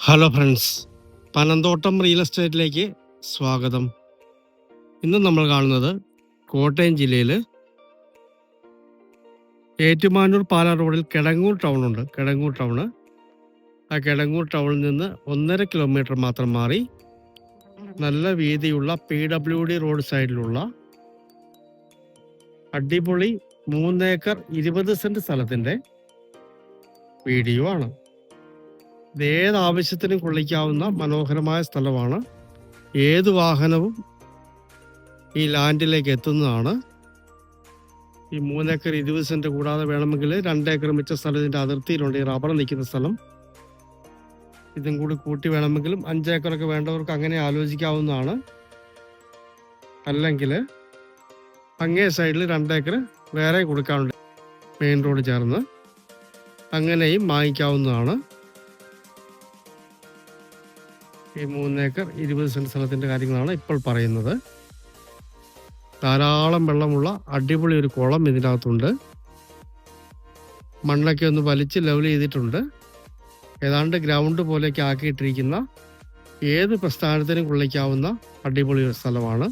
Hello friends Panamthottam real എസ്റ്റേറ്റിലേക്ക് സ്വാഗതം. ഇന്ന് നമ്മൾ കാണുന്നത് കോട്ടയം ജില്ലയിൽ ഏറ്റുമാനൂർ പാലാ റോഡിൽ കിടങ്ങൂർ ടൗൺ ഉണ്ട്. കിടങ്ങൂർ ടൗണ് ആ കിടങ്ങൂർ ടൗണിൽ നിന്ന് ഒന്നര കിലോമീറ്റർ മാത്രം മാറി നല്ല വീതിയുള്ള പി ഡബ്ല്യു ഡി റോഡ് സൈഡിലുള്ള അടിപൊളി മൂന്നേക്കർ ഇരുപത് സെന്റ് സ്ഥലത്തിന്റെ വീഡിയോ ആണ്. ഏത് ആവശ്യത്തിനും കൊള്ളിക്കാവുന്ന മനോഹരമായ സ്ഥലമാണ്. ഏത് വാഹനവും ഈ ലാൻഡിലേക്ക് എത്തുന്നതാണ്. ഈ മൂന്നേക്കർ ഇരുപത് സെന്റ് കൂടാതെ വേണമെങ്കിൽ രണ്ടേക്കർ മിച്ച സ്ഥലത്തിന്റെ അതിർത്തിയിലുണ്ട്. ഈ റബ്ബർ നിൽക്കുന്ന സ്ഥലം. ഇതും കൂടി കൂട്ടി വേണമെങ്കിലും അഞ്ചേക്കറൊക്കെ വേണ്ടവർക്ക് അങ്ങനെ ആലോചിക്കാവുന്നതാണ്. അല്ലെങ്കിൽ അങ്ങേ സൈഡിൽ രണ്ടേക്കർ വേറെ കൊടുക്കാനുണ്ട്. മെയിൻ റോഡ് ചേർന്ന്. അങ്ങനെയും വാങ്ങിക്കാവുന്നതാണ്. ഈ മൂന്നേക്കർ ഇരുപത് സെന്റ് സ്ഥലത്തിന്റെ കാര്യങ്ങളാണ് ഇപ്പോൾ പറയുന്നത്. ധാരാളം വെള്ളമുള്ള അടിപൊളി ഒരു കുളം ഇതിനകത്തുണ്ട്. മണ്ണൊക്കെ ഒന്ന് വലിച്ച് ലെവൽ ചെയ്തിട്ടുണ്ട്. ഏതാണ്ട് ഗ്രൗണ്ട് പോലെയൊക്കെ ആക്കിയിട്ടിരിക്കുന്ന ഏത് പ്രസ്ഥാനത്തിനും കൊള്ളിക്കാവുന്ന അടിപൊളി ഒരു സ്ഥലമാണ്.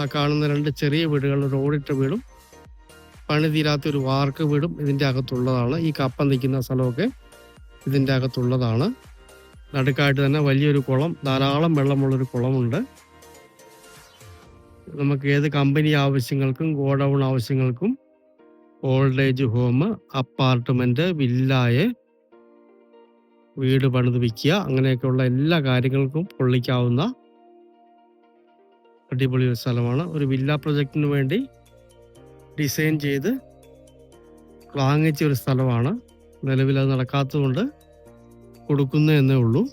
ആ കാണുന്ന രണ്ട് ചെറിയ വീടുകൾ ഓടിട്ട വീടും പണി തീരാത്ത ഒരു വാർക്ക് വീടും ഇതിന്റെ അകത്തുള്ളതാണ്. ഈ കപ്പ നിൽക്കുന്ന സ്ഥലമൊക്കെ ഇതിന്റെ അകത്തുള്ളതാണ്. നടുക്കായിട്ട് തന്നെ വലിയൊരു കുളം ധാരാളം വെള്ളമുള്ളൊരു കുളമുണ്ട്. നമുക്ക് ഏത് കമ്പനി ആവശ്യങ്ങൾക്കും ഗോഡൗൺ ആവശ്യങ്ങൾക്കും ഓൾഡ് ഏജ് ഹോം അപ്പാർട്ട്മെന്റ് വില്ലായ വീട് പണിത് വിൽക്കുക അങ്ങനെയൊക്കെയുള്ള എല്ലാ കാര്യങ്ങൾക്കും പൊള്ളിക്കാവുന്ന അടിപൊളി ഒരു സ്ഥലമാണ്. ഒരു വില്ല പ്രൊജക്റ്റിന് വേണ്ടി ഡിസൈൻ ചെയ്ത് വാങ്ങിച്ച ഒരു സ്ഥലമാണ്. നിലവിൽ അത് നടക്കാത്തതുകൊണ്ട് കൊടുക്കുന്നു എന്നേ ഉള്ളൂ.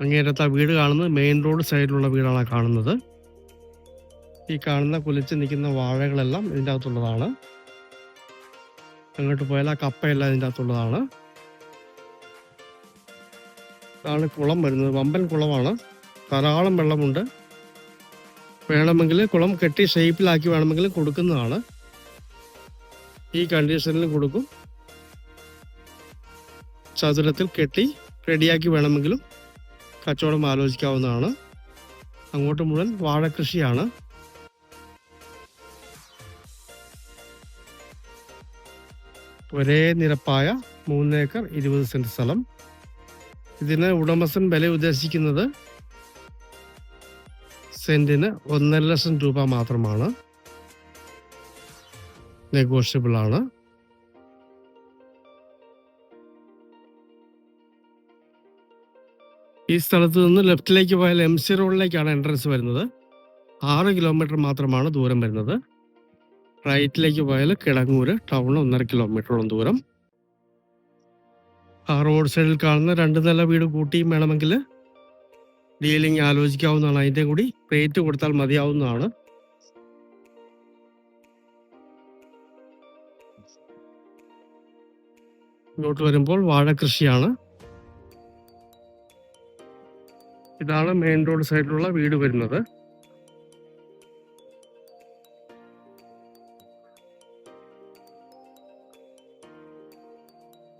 അങ്ങേരത്ത് ആ വീട് കാണുന്നത് മെയിൻ റോഡ് സൈഡിലുള്ള വീടാണ് കാണുന്നത്. ഈ കാണുന്ന കുലിച്ച് നിൽക്കുന്ന വാഴകളെല്ലാം ഇതിന്റെ അകത്തുള്ളതാണ്. അങ്ങോട്ട് പോയാൽ ആ കപ്പയെല്ലാം ഇതിന്റെ അകത്തുള്ളതാണ്. ഇതാണ് കുളം വരുന്നത്. വമ്പൻ കുളമാണ്. ധാരാളം വെള്ളമുണ്ട്. വേണമെങ്കിൽ കുളം കെട്ടി ഷേപ്പിലാക്കി വേണമെങ്കിൽ കൊടുക്കുന്നതാണ്. ഈ കണ്ടീഷനിൽ കൊടുക്കും. ചതുരത്തിൽ കെട്ടി റെഡിയാക്കി വേണമെങ്കിലും കച്ചവടം ആലോചിക്കാവുന്നതാണ്. അങ്ങോട്ട് മുഴുവൻ വാഴക്കൃഷിയാണ് ഒരേ നിരപ്പായ മൂന്നേക്കർ ഇരുപത് സെന്റ് സ്ഥലം. ഇതിന് ഉടമസ്ഥൻ വില ഉദ്ദേശിക്കുന്നത് സെന്റിന് ഒന്നര ലക്ഷം രൂപ മാത്രമാണ്. നെഗോഷ്യബിൾ ആണ് ഈ സ്ഥലത്ത് നിന്ന് ലെഫ്റ്റിലേക്ക് പോയാൽ എം സി റോഡിലേക്കാണ് എൻട്രൻസ് വരുന്നത്. ആറ് കിലോമീറ്റർ മാത്രമാണ് ദൂരം വരുന്നത്. റൈറ്റിലേക്ക് പോയാൽ കിടങ്ങൂര് ടൗൺ ഒന്നര കിലോമീറ്ററോളം ദൂരം. ആ റോഡ് സൈഡിൽ കാണുന്ന രണ്ട് നില വീട് കൂട്ടിയും വേണമെങ്കിൽ ഡീലിംഗ് ആലോചിക്കാവുന്നതാണ്. അതിന്റെ കൂടി റേറ്റ് കൊടുത്താൽ മതിയാവുന്നതാണ്. ഇങ്ങോട്ട് വരുമ്പോൾ വാഴകൃഷിയാണ് ഇതാണ് മെയിൻ റോഡ് സൈഡിലുള്ള വീട് വരുന്നത്.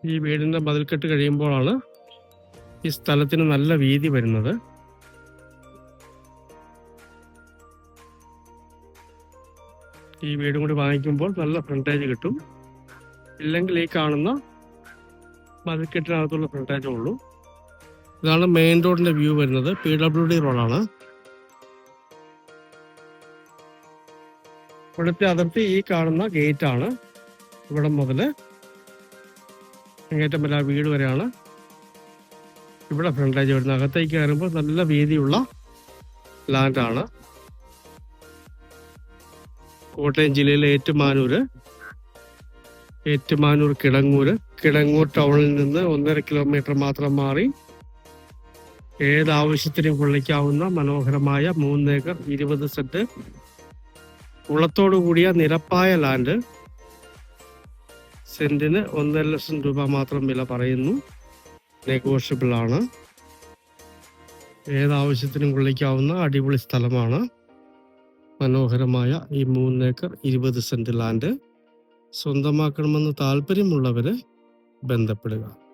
ഈ വീടിന്റെ മതിൽക്കെട്ട് കഴിയുമ്പോഴാണ് ഈ സ്ഥലത്തിന് നല്ല വീതി വരുന്നത്. ഈ വീടും കൂടി വാങ്ങിക്കുമ്പോൾ നല്ല ഫ്രണ്ടേജ് കിട്ടും. ഇല്ലെങ്കിൽ ഈ കാണുന്ന മതിക്കെട്ടിനകത്തുള്ള ഫ്രണ്ടേജേ ഉള്ളൂ. ഇതാണ് മെയിൻ റോഡിന്റെ വ്യൂ വരുന്നത്. പി ഡബ്ല്യു ഡി റോഡാണ് ഇവിടുത്തെ അതിർത്തി ഈ കാണുന്ന ഗേറ്റ് ആണ്. ഇവിടെ മുതൽ അങ്ങേറ്റമല്ല വീട് വരെയാണ്. ഇവിടെ ഫ്രണ്ടേജ് വരുന്നത്. അകത്തേക്ക് കയറുമ്പോൾ നല്ല വീതിയുള്ള ലാൻഡാണ് കോട്ടയം ജില്ലയിലെ ഏറ്റുമാനൂര് ഏറ്റുമാനൂർ കിടങ്ങൂര് കിടങ്ങൂർ ടൗണിൽ നിന്ന് ഒന്നര കിലോമീറ്റർ മാത്രം മാറി ഏത് ആവശ്യത്തിനും കൊള്ളിക്കാവുന്ന മനോഹരമായ മൂന്നേക്കർ ഇരുപത് സെന്റ് കുളത്തോടു കൂടിയ നിരപ്പായ ലാൻഡ് സെന്റിന് ഒന്നര ലക്ഷം രൂപ മാത്രം വില പറയുന്നു. നെഗോഷ്യബിൾ ആണ്. ഏതാവശ്യത്തിനും കൊള്ളിക്കാവുന്ന അടിപൊളി സ്ഥലമാണ്. മനോഹരമായ ഈ മൂന്നേക്കർ ഇരുപത് സെന്റ് ലാൻഡ് സ്വന്തമാക്കണമെന്ന് താല്പര്യമുള്ളവര് ബന്ധപ്പെടുക.